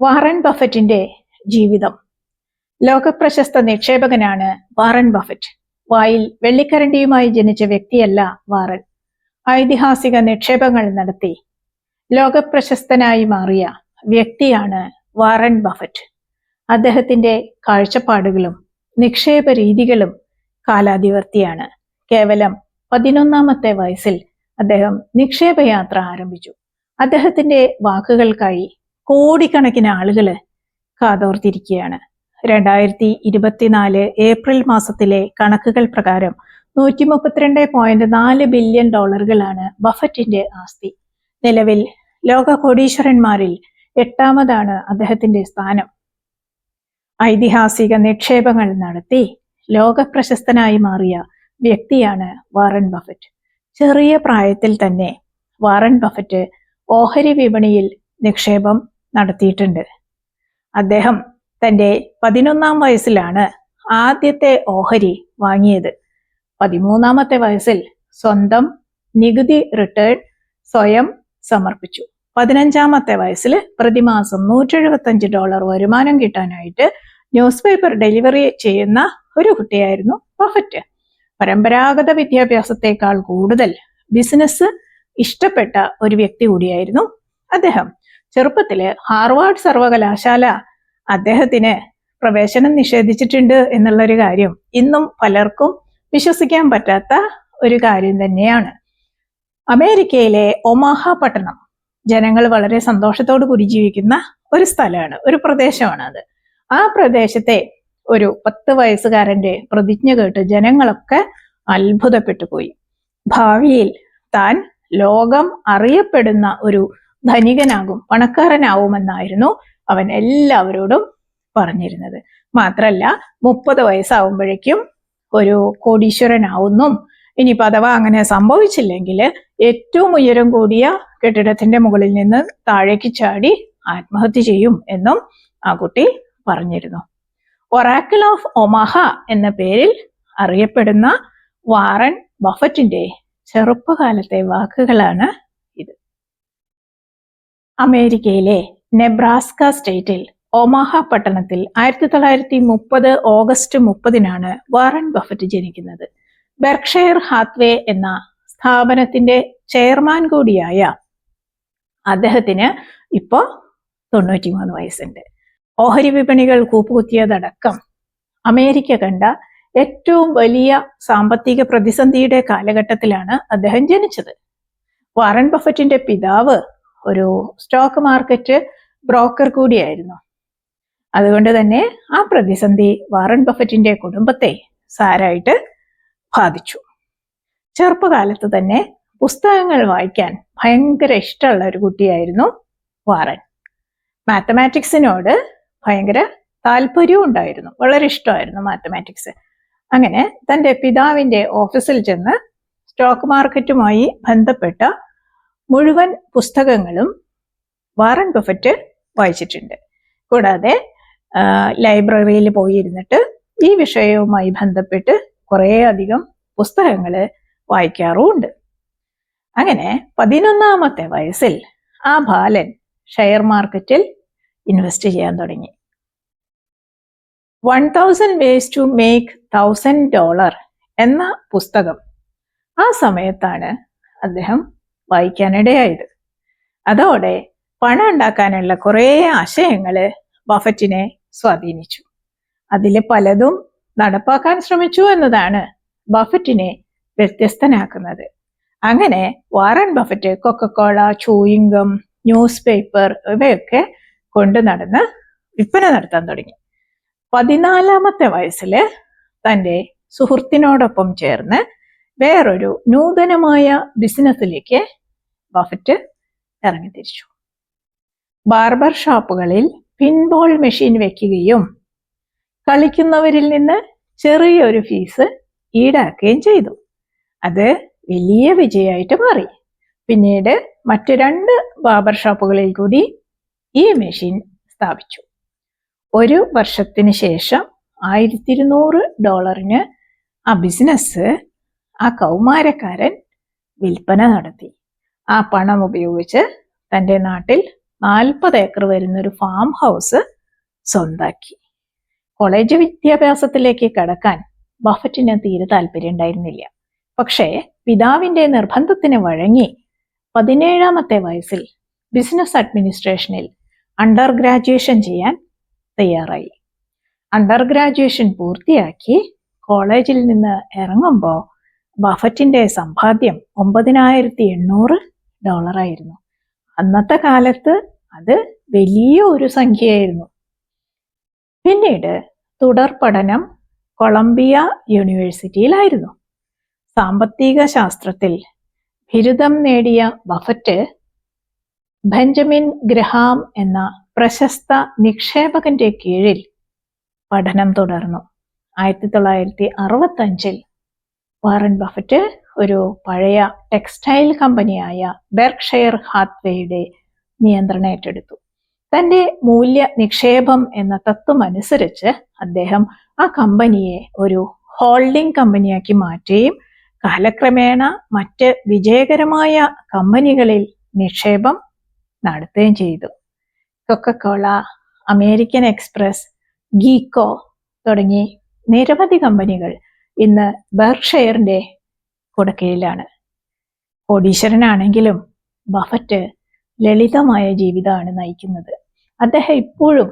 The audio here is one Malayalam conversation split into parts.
വാറൻ ബഫറ്റിന്റെ ജീവിതം. ലോകപ്രശസ്ത നിക്ഷേപകനാണ് വാറൻ ബഫറ്റ്. വായിൽ വെള്ളിക്കരണ്ടിയുമായി ജനിച്ച വ്യക്തിയല്ല വാറൻ. ഐതിഹാസിക നിക്ഷേപങ്ങൾ നടത്തി. ലോകപ്രശസ്തനായി മാറിയ വ്യക്തിയാണ് വാറൻ ബഫറ്റ്. അദ്ദേഹത്തിന്റെ കാഴ്ചപ്പാടുകളും നിക്ഷേപ രീതികളും കാലാതിവർത്തിയാണ്. കേവലം പതിനൊന്നാമത്തെ വയസ്സിൽ അദ്ദേഹം നിക്ഷേപയാത്ര ആരംഭിച്ചു. അദ്ദേഹത്തിന്റെ വാക്കുകൾക്കായി കോടിക്കണക്കിന് ആളുകൾ കാതോർത്തിരിക്കുകയാണ്. രണ്ടായിരത്തി ഇരുപത്തിനാല് ഏപ്രിൽ മാസത്തിലെ കണക്കുകൾ പ്രകാരം നൂറ്റി മുപ്പത്തിരണ്ട് പോയിന്റ് നാല് ബില്യൺ ഡോളറുകളാണ് ബഫറ്റിന്റെ ആസ്തി. നിലവിൽ ലോക കോടീശ്വരന്മാരിൽ എട്ടാമതാണ് അദ്ദേഹത്തിന്റെ സ്ഥാനം. ഐതിഹാസിക നിക്ഷേപങ്ങൾ നടത്തി ലോക പ്രശസ്തനായി മാറിയ വ്യക്തിയാണ് വാറൻ ബഫറ്റ്. ചെറിയ പ്രായത്തിൽ തന്നെ വാറൻ ബഫറ്റ് ഓഹരി വിപണിയിൽ നിക്ഷേപം നടത്തിയിട്ടുണ്ട്. അദ്ദേഹം തന്റെ പതിനൊന്നാം വയസ്സിലാണ് ആദ്യത്തെ ഓഹരി വാങ്ങിയത്. പതിമൂന്നാമത്തെ വയസ്സിൽ സ്വന്തം നികുതി റിട്ടേൺ സ്വയം സമർപ്പിച്ചു. പതിനഞ്ചാമത്തെ വയസ്സിൽ പ്രതിമാസം നൂറ്റി എഴുപത്തഞ്ച് ഡോളർ വരുമാനം കിട്ടാനായിട്ട് ന്യൂസ് പേപ്പർ ഡെലിവറി ചെയ്യുന്ന ഒരു കുട്ടിയായിരുന്നു ബഫറ്റ്. പരമ്പരാഗത വിദ്യാഭ്യാസത്തെക്കാൾ കൂടുതൽ ബിസിനസ് ഇഷ്ടപ്പെട്ട ഒരു വ്യക്തി കൂടിയായിരുന്നു അദ്ദേഹം. ചെറുപ്പത്തിൽ ഹാർവാർഡ് സർവകലാശാല അദ്ദേഹത്തിന് പ്രവേശനം നിഷേധിച്ചിട്ടുണ്ട് എന്നുള്ള ഒരു കാര്യം ഇന്നും പലർക്കും വിശ്വസിക്കാൻ പറ്റാത്ത ഒരു കാര്യം തന്നെയാണ്. അമേരിക്കയിലെ ഒമാഹ പട്ടണം ജനങ്ങൾ വളരെ സന്തോഷത്തോടു കൂടി ജീവിക്കുന്ന ഒരു സ്ഥലമാണ് ഒരു പ്രദേശമാണ് അത്. ആ പ്രദേശത്തെ ഒരു പത്ത് വയസ്സുകാരന്റെ പ്രതിജ്ഞ കേട്ട് ജനങ്ങളൊക്കെ അത്ഭുതപ്പെട്ടു പോയി. ഭാവിയിൽ താൻ ലോകം അറിയപ്പെടുന്ന ഒരു ധനികനാകും പണക്കാരനാവുമെന്നായിരുന്നു അവൻ എല്ലാവരോടും പറഞ്ഞിരുന്നത്. മാത്രല്ല മുപ്പത് വയസ്സാവുമ്പോഴേക്കും ഒരു കോടീശ്വരനാവുന്നു. ഇനി അഥവാ അങ്ങനെ സംഭവിച്ചില്ലെങ്കിൽ ഏറ്റവും ഉയരം കൂടിയ കെട്ടിടത്തിന്റെ മുകളിൽ നിന്ന് താഴേക്ക് ചാടി ആത്മഹത്യ ചെയ്യും എന്നും ആ കുട്ടി പറഞ്ഞിരുന്നു. ഒറാക്കിൾ ഓഫ് ഒമഹ എന്ന പേരിൽ അറിയപ്പെടുന്ന വാറൻ ബഫറ്റിന്റെ ചെറുപ്പകാലത്തെ വാക്കുകളാണ് അമേരിക്കയിലെ നെബ്രാസ്ക സ്റ്റേറ്റിൽ ഒമാഹ പട്ടണത്തിൽ ആയിരത്തി തൊള്ളായിരത്തി മുപ്പത് ഓഗസ്റ്റ് മുപ്പതിനാണ് വാറൻ ബഫറ്റ് ജനിക്കുന്നത്. ബെർക്ഷയർ ഹാത്വേ എന്ന സ്ഥാപനത്തിന്റെ ചെയർമാൻ കൂടിയായ അദ്ദേഹത്തിന് ഇപ്പോൾ തൊണ്ണൂറ്റിമൂന്ന് വയസ്സുണ്ട്. ഓഹരി വിപണികൾ കൂപ്പുകുത്തിയതടക്കം അമേരിക്ക കണ്ട ഏറ്റവും വലിയ സാമ്പത്തിക പ്രതിസന്ധിയുടെ കാലഘട്ടത്തിലാണ് അദ്ദേഹം ജനിച്ചത്. വാറൻ ബഫറ്റിന്റെ പിതാവ് ഒരു സ്റ്റോക്ക് മാർക്കറ്റ് ബ്രോക്കർ കൂടിയായിരുന്നു. അതുകൊണ്ട് തന്നെ ആ പ്രതിസന്ധി വാറൻ ബഫറ്റിന്റെ കുടുംബത്തെ സാരായിട്ട് ബാധിച്ചു. ചെറുപ്പകാലത്ത് തന്നെ പുസ്തകങ്ങൾ വായിക്കാൻ ഭയങ്കര ഇഷ്ടമുള്ള ഒരു കുട്ടിയായിരുന്നു വാറൻ. മാത്തമാറ്റിക്സിനോട് ഭയങ്കര താല്പര്യവും ഉണ്ടായിരുന്നു. വളരെ ഇഷ്ടമായിരുന്നു മാത്തമാറ്റിക്സ് അങ്ങനെ തന്റെ പിതാവിന്റെ ഓഫീസിൽ ചെന്ന് സ്റ്റോക്ക് മാർക്കറ്റുമായി ബന്ധപ്പെട്ട മുഴുവൻ പുസ്തകങ്ങളും വാറൻ ബഫറ്റ് വായിച്ചിട്ടുണ്ട്. കൂടാതെ ലൈബ്രറിയിൽ പോയിരുന്നിട്ട് ഈ വിഷയവുമായി ബന്ധപ്പെട്ട് കുറേ അധികം പുസ്തകങ്ങൾ വായിക്കാറുമുണ്ട്. അങ്ങനെ പതിനൊന്നാമത്തെ വയസ്സിൽ ആ ബാലൻ ഷെയർ മാർക്കറ്റിൽ ഇൻവെസ്റ്റ് ചെയ്യാൻ തുടങ്ങി. One thousand ways to make thousand dollar എന്ന പുസ്തകം ആ സമയത്താണ് അദ്ദേഹം വായിക്കാനിടയായത്. അതോടെ പണം ഉണ്ടാക്കാനുള്ള കുറേ ആശയങ്ങൾ ബഫറ്റിനെ സ്വാധീനിച്ചു. അതിൽ പലതും നടപ്പാക്കാൻ ശ്രമിച്ചു എന്നതാണ് ബഫറ്റിനെ വ്യത്യസ്തനാക്കുന്നത്. അങ്ങനെ Warren Buffett Coca Cola chewing gum news paper ഇവയൊക്കെ കൊണ്ടു നടന്ന് വിൽപ്പന നടത്താൻ തുടങ്ങി. പതിനാലാമത്തെ വയസ്സിൽ തന്റെ സുഹൃത്തിനോടൊപ്പം ചേർന്ന് വേറൊരു നൂതനമായ ബിസിനസ്സിലേക്ക് ബഫറ്റ് ഇറങ്ങിത്തിരിച്ചു. ബാർബർ ഷോപ്പുകളിൽ പിൻബോൾ മെഷീൻ വെക്കുകയും കളിക്കുന്നവരിൽ നിന്ന് ചെറിയൊരു ഫീസ് ഈടാക്കുകയും ചെയ്തു. അത് വലിയ വിജയമായിട്ട് മാറി. പിന്നീട് മറ്റു രണ്ട് ബാർബർ ഷോപ്പുകളിൽ കൂടി ഈ മെഷീൻ സ്ഥാപിച്ചു. ഒരു വർഷത്തിന് ശേഷം ആയിരത്തി ഇരുന്നൂറ് ഡോളറിന് ആ ബിസിനസ് ആ കൗമാരക്കാരൻ വിൽപ്പന നടത്തി. ആ പണം ഉപയോഗിച്ച് തന്റെ നാട്ടിൽ നാൽപ്പത് ഏക്കർ വരുന്ന ഒരു ഫാം ഹൗസ് സ്വന്താക്കി. കോളേജ് വിദ്യാഭ്യാസത്തിലേക്ക് കടക്കാൻ ബഫറ്റിന് തീരെ താല്പര്യം ഉണ്ടായിരുന്നില്ല പക്ഷേ പിതാവിന്റെ നിർബന്ധത്തിന് വഴങ്ങി പതിനേഴാമത്തെ വയസ്സിൽ ബിസിനസ് അഡ്മിനിസ്ട്രേഷനിൽ അണ്ടർ ഗ്രാജുവേഷൻ ചെയ്യാൻ തയ്യാറായി. അണ്ടർ ഗ്രാജുവേഷൻ പൂർത്തിയാക്കി കോളേജിൽ നിന്ന് ഇറങ്ങുമ്പോൾ ബഫറ്റിന്റെ സമ്പാദ്യം ഒമ്പതിനായിരത്തി എണ്ണൂറ് ഡോളറായിരുന്നു. അന്നത്തെ കാലത്ത് അത് വലിയ ഒരു സംഖ്യയായിരുന്നു. പിന്നീട് തുടർ പഠനം കൊളംബിയ യൂണിവേഴ്സിറ്റിയിലായിരുന്നു. സാമ്പത്തിക ശാസ്ത്രത്തിൽ ബിരുദം നേടിയ ബഫറ്റ് ബെഞ്ചമിൻ ഗ്രഹാം എന്ന പ്രശസ്ത നിക്ഷേപകന്റെ കീഴിൽ പഠനം തുടർന്നു. ആയിരത്തി തൊള്ളായിരത്തി അറുപത്തഞ്ചിൽ വാറൻ ബഫറ്റ് ഒരു പഴയ ടെക്സ്റ്റൈൽ കമ്പനിയായ ബെർക്ഷയർ ഹാത്വേയുടെ നിയന്ത്രണം ഏറ്റെടുത്തു. തന്റെ മൂല്യ നിക്ഷേപം എന്ന തത്വം അനുസരിച്ച് അദ്ദേഹം ആ കമ്പനിയെ ഒരു ഹോൾഡിംഗ് കമ്പനിയാക്കി മാറ്റുകയും കാലക്രമേണ മറ്റ് വിജയകരമായ കമ്പനികളിൽ നിക്ഷേപം നടത്തുകയും ചെയ്തു. കൊക്കക്കോള അമേരിക്കൻ എക്സ്പ്രസ് ഗീക്കോ തുടങ്ങി നിരവധി കമ്പനികൾ ഇന്ന് ബർഷെയറിന്റെ കുടക്കീഴിലാണ് കോടീശ്വരനാണെങ്കിലും ബഫറ്റ് ലളിതമായ ജീവിതമാണ് നയിക്കുന്നത്. അദ്ദേഹം ഇപ്പോഴും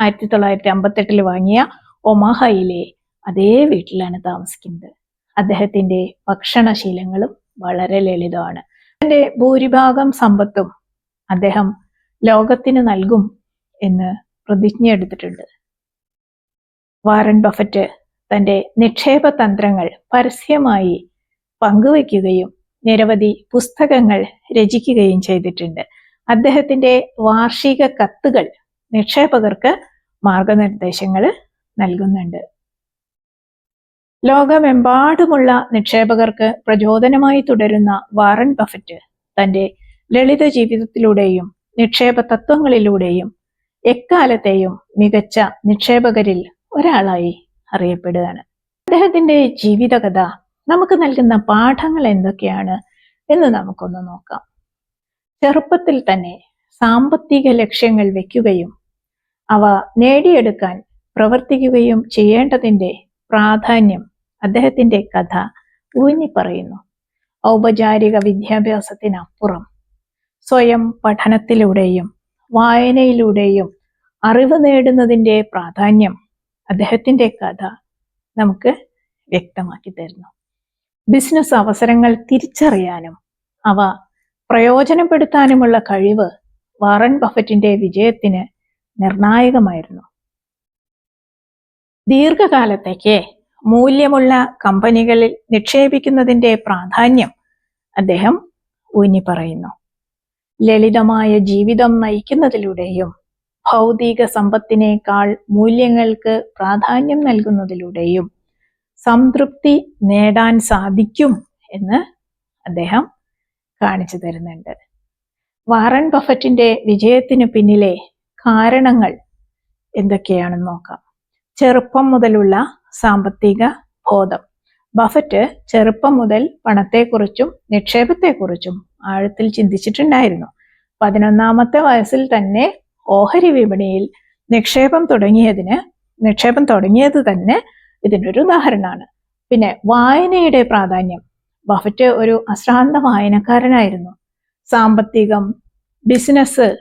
ആയിരത്തി തൊള്ളായിരത്തി അമ്പത്തെട്ടിൽ വാങ്ങിയ ഒമാഹയിലെ അതേ വീട്ടിലാണ് താമസിക്കുന്നത്. അദ്ദേഹത്തിന്റെ ഭക്ഷണശീലങ്ങളും വളരെ ലളിതമാണ്. അതിന്റെ ഭൂരിഭാഗം സമ്പത്തും അദ്ദേഹം ലോകത്തിന് നൽകും എന്ന് പ്രതിജ്ഞ എടുത്തിട്ടുണ്ട് വാറൻ ബഫറ്റ് തന്റെ നിക്ഷേപ തന്ത്രങ്ങൾ പരസ്യമായി പങ്കുവയ്ക്കുകയും നിരവധി പുസ്തകങ്ങൾ രചിക്കുകയും ചെയ്തിട്ടുണ്ട്. അദ്ദേഹത്തിന്റെ വാർഷിക കത്തുകൾ നിക്ഷേപകർക്ക് മാർഗനിർദ്ദേശങ്ങൾ നൽകുന്നുണ്ട്. ലോകമെമ്പാടുമുള്ള നിക്ഷേപകർക്ക് പ്രചോദനമായി തുടരുന്ന വാറൻ ബഫറ്റ് തന്റെ ലളിത ജീവിതത്തിലൂടെയും നിക്ഷേപ തത്വങ്ങളിലൂടെയും എക്കാലത്തെയും മികച്ച നിക്ഷേപകരിൽ ഒരാളായി അറിയപ്പെടുകയാണ്. അദ്ദേഹത്തിന്റെ ജീവിതകഥ നമുക്ക് നൽകുന്ന പാഠങ്ങൾ എന്തൊക്കെയാണ് എന്ന് നമുക്കൊന്ന് നോക്കാം. ചെറുപ്പത്തിൽ തന്നെ സാമ്പത്തിക ലക്ഷ്യങ്ങൾ വെക്കുകയും അവ നേടിയെടുക്കാൻ പ്രവർത്തിക്കുകയും ചെയ്യേണ്ടതിന്റെ പ്രാധാന്യം അദ്ദേഹത്തിന്റെ കഥ ഊന്നി പറയുന്നു ഔപചാരിക വിദ്യാഭ്യാസത്തിനപ്പുറം സ്വയം പഠനത്തിലൂടെയും വായനയിലൂടെയും അറിവ് നേടുന്നതിന്റെ പ്രാധാന്യം അദ്ദേഹത്തിന്റെ കഥ നമുക്ക് വ്യക്തമാക്കി തരുന്നു. ബിസിനസ് അവസരങ്ങൾ തിരിച്ചറിയാനും അവ പ്രയോജനപ്പെടുത്താനുമുള്ള കഴിവ് വാറൻ ബഫറ്റിന്റെ വിജയത്തിന് നിർണായകമായിരുന്നു. ദീർഘകാലത്തേക്ക് മൂല്യമുള്ള കമ്പനികളിൽ നിക്ഷേപിക്കുന്നതിന്റെ പ്രാധാന്യം അദ്ദേഹം ഊന്നി പറയുന്നു ലളിതമായ ജീവിതം നയിക്കുന്നതിലൂടെയും ഭൗതിക സമ്പത്തിനേക്കാൾ മൂല്യങ്ങൾക്ക് പ്രാധാന്യം നൽകുന്നതിലൂടെയും സംതൃപ്തി നേടാൻ സാധിക്കും എന്ന് അദ്ദേഹം കാണിച്ചു തരുന്നുണ്ട്. വാറൻ ബഫറ്റിന്റെ വിജയത്തിന് പിന്നിലെ കാരണങ്ങൾ എന്തൊക്കെയാണെന്ന് നോക്കാം. ചെറുപ്പം മുതലുള്ള സാമ്പത്തിക ബോധം. ബഫറ്റ് ചെറുപ്പം മുതൽ പണത്തെക്കുറിച്ചും നിക്ഷേപത്തെക്കുറിച്ചും ആഴത്തിൽ ചിന്തിച്ചിട്ടുണ്ടായിരുന്നു. പതിനൊന്നാമത്തെ വയസ്സിൽ തന്നെ ഓഹരി വിപണിയിൽ നിക്ഷേപം തുടങ്ങിയതിന് നിക്ഷേപം തുടങ്ങിയത് തന്നെ ഇതിനൊരു ഉദാഹരണമാണ്. പിന്നെ വായനയുടെ പ്രാധാന്യം. ബഫറ്റ് ഒരു അശ്രാന്ത വായനക്കാരനായിരുന്നു. സാമ്പത്തികം ബിസിനസ്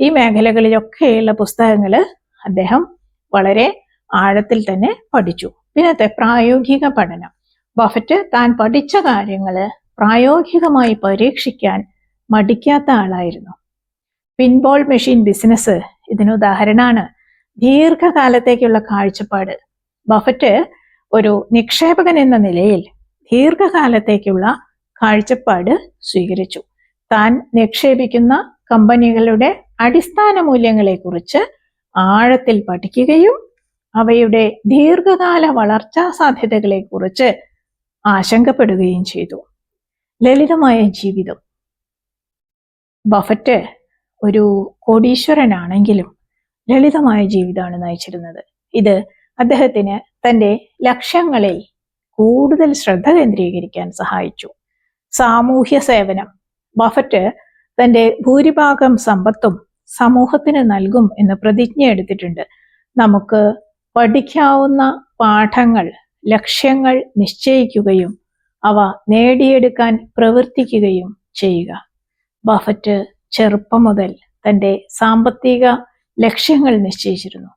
ഈ മേഖലകളിലൊക്കെയുള്ള പുസ്തകങ്ങൾ അദ്ദേഹം വളരെ ആഴത്തിൽ തന്നെ പഠിച്ചു. പിന്നത്തെ പ്രായോഗിക പഠനം. ബഫറ്റ് താൻ പഠിച്ച കാര്യങ്ങൾ പ്രായോഗികമായി പരീക്ഷിക്കാൻ മടിക്കാത്ത ആളായിരുന്നു. പിൻബോൾ മെഷീൻ ബിസിനസ് ഇതിന് ഉദാഹരണമാണ്. ദീർഘകാലത്തേക്കുള്ള കാഴ്ചപ്പാട്. ബഫറ്റ് ഒരു നിക്ഷേപകൻ എന്ന നിലയിൽ ദീർഘകാലത്തേക്കുള്ള കാഴ്ചപ്പാട് സ്വീകരിച്ചു. താൻ നിക്ഷേപിക്കുന്ന കമ്പനികളുടെ അടിസ്ഥാന മൂല്യങ്ങളെക്കുറിച്ച് ആഴത്തിൽ പഠിക്കുകയും അവയുടെ ദീർഘകാല വളർച്ചാ സാധ്യതകളെക്കുറിച്ച് ആശങ്കപ്പെടുകയും ചെയ്തു. ലളിതമായ ജീവിതം. ബഫറ്റ് ഒരു കോടീശ്വരനാണെങ്കിലും ലളിതമായ ജീവിതമാണ് നയിച്ചിരുന്നത്. ഇത് അദ്ദേഹത്തിന് തന്റെ ലക്ഷ്യങ്ങളിൽ കൂടുതൽ ശ്രദ്ധ കേന്ദ്രീകരിക്കാൻ സഹായിച്ചു. സാമൂഹ്യ സേവനം ബഫറ്റ് തന്റെ ഭൂരിഭാഗം സമ്പത്തും സമൂഹത്തിന് നൽകും എന്ന് പ്രതിജ്ഞ എടുത്തിട്ടുണ്ട്. നമുക്ക് പഠിക്കാവുന്ന പാഠങ്ങൾ ലക്ഷ്യങ്ങൾ നിശ്ചയിക്കുകയും അവ നേടിയെടുക്കാൻ പ്രവർത്തിക്കുകയും ചെയ്യുക. ബഫറ്റ് ചെറുപ്പം മുതൽ തന്റെ സാമ്പത്തിക ലക്ഷ്യങ്ങൾ നിശ്ചയിച്ചിരുന്നു.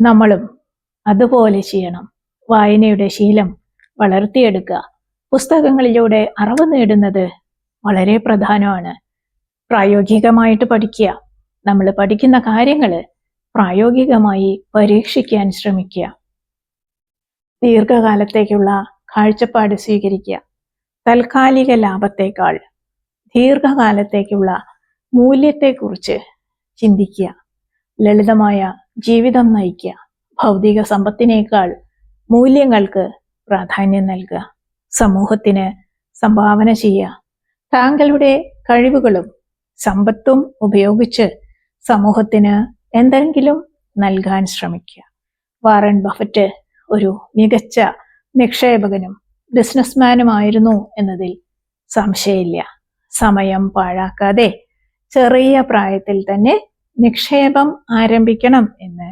നമ്മളും അതുപോലെ ചെയ്യണം. വായനയുടെ ശീലം വളർത്തിയെടുക്കുക. പുസ്തകങ്ങളിലൂടെ അറിവ് നേടുന്നത് വളരെ പ്രധാനമാണ്. പ്രായോഗികമായിട്ട് പഠിക്കുക. നമ്മൾ പഠിക്കുന്ന കാര്യങ്ങൾ പ്രായോഗികമായി പരീക്ഷിക്കാൻ ശ്രമിക്കുക. ദീർഘകാലത്തേക്കുള്ള കാഴ്ചപ്പാട് സ്വീകരിക്കുക. താൽക്കാലിക ലാഭത്തേക്കാൾ ദീർഘകാലത്തേക്കുള്ള മൂല്യത്തെക്കുറിച്ച് ചിന്തിക്കുക. ലളിതമായ ജീവിതം നയിക്കുക. ഭൗതിക സമ്പത്തിനേക്കാൾ മൂല്യങ്ങൾക്ക് പ്രാധാന്യം നൽകുക. സമൂഹത്തിന് സംഭാവന ചെയ്യുക. താങ്കളുടെ കഴിവുകളും സമ്പത്തും ഉപയോഗിച്ച് സമൂഹത്തിന് എന്തെങ്കിലും നൽകാൻ ശ്രമിക്കുക. വാറൻ ബഫറ്റ് ഒരു മികച്ച നിക്ഷേപകനും ബിസിനസ്മാനുമായിരുന്നു എന്നതിൽ സംശയമില്ല. സമയം പാഴാക്കാതെ ചെറിയ പ്രായത്തിൽ തന്നെ നിക്ഷേപം ആരംഭിക്കണം എന്ന്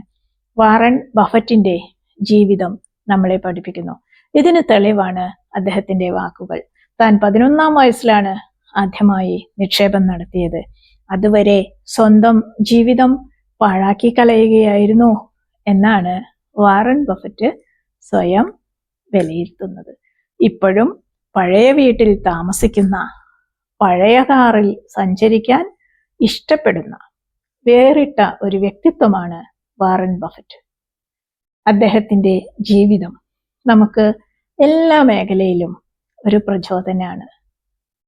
വാറൻ ബഫറ്റിന്റെ ജീവിതം നമ്മളെ പഠിപ്പിക്കുന്നു. ഇതിന് തെളിവാണ് അദ്ദേഹത്തിന്റെ വാക്കുകൾ. താൻ പതിനൊന്നാം വയസ്സിലാണ് ആദ്യമായി നിക്ഷേപം നടത്തിയത്. അതുവരെ സ്വന്തം ജീവിതം പാഴാക്കി കളയുകയായിരുന്നു എന്നാണ് വാറൻ ബഫറ്റ് സ്വയം വിലയിരുത്തുന്നത്. ഇപ്പോഴും പഴയ വീട്ടിൽ താമസിക്കുന്ന പഴയ കാറിൽ സഞ്ചരിക്കാൻ ഇഷ്ടപ്പെടുന്ന വേറിട്ട ഒരു വ്യക്തിത്വമാണ് വാറൻ ബഫറ്റ്. അദ്ദേഹത്തിന്റെ ജീവിതം നമുക്ക് എല്ലാ മേഖലയിലും ഒരു പ്രചോദനമാണ്.